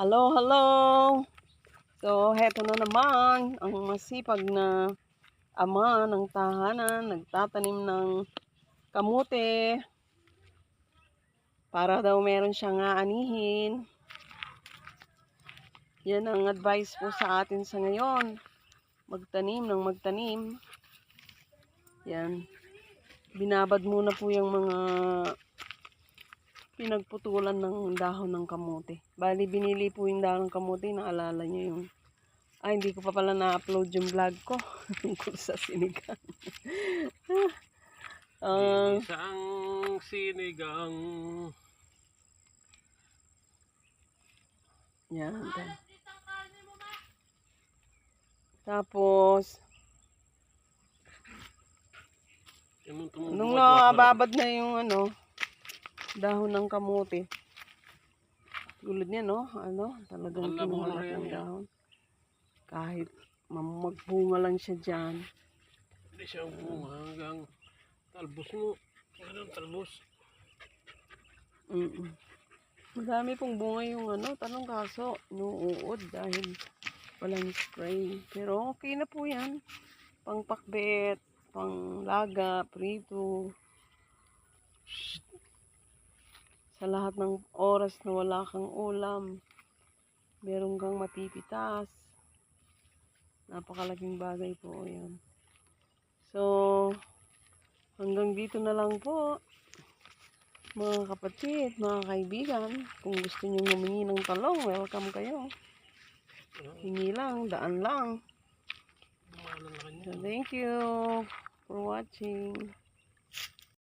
Hello, hello! So, heto na naman ang masipag na ama ng tahanan, nagtatanim ng kamote. Para daw meron siyang aanihin. Yan ang advice po sa atin sa ngayon. Magtanim ng magtanim. Yan. Binabad muna po yung mga pinagputulan ng dahon ng kamote. Bali, binili po yung dahon ng kamote. Naalala niyo yung... Ay, hindi ko pa pala na-upload yung vlog ko. Tungkol sa sinigang. Ah, Isang sinigang. yan. Tapos, Yung tumubad nung nababad na yung ano, dahon ng kamote. Tulad niya, no? Ano? Talagang rin ng dahon. Kahit magbunga lang siya dyan. Hindi siya bunga hanggang talbos mo. Ganun, talbos. Mm Madami pong bunga yung ano, tanong kaso, inuuod dahil walang spray. Pero okay na po yan. Pang pakbet, pang laga, prito. Sa lahat ng oras na wala kang ulam, meron kang mapipitas. Napakalaking bagay po yan. So, hanggang dito na lang po mga kapatid, mga kaibigan, kung gusto nyo humingi ng talong, welcome kayo. Hingi lang, daan lang. So, thank you for watching.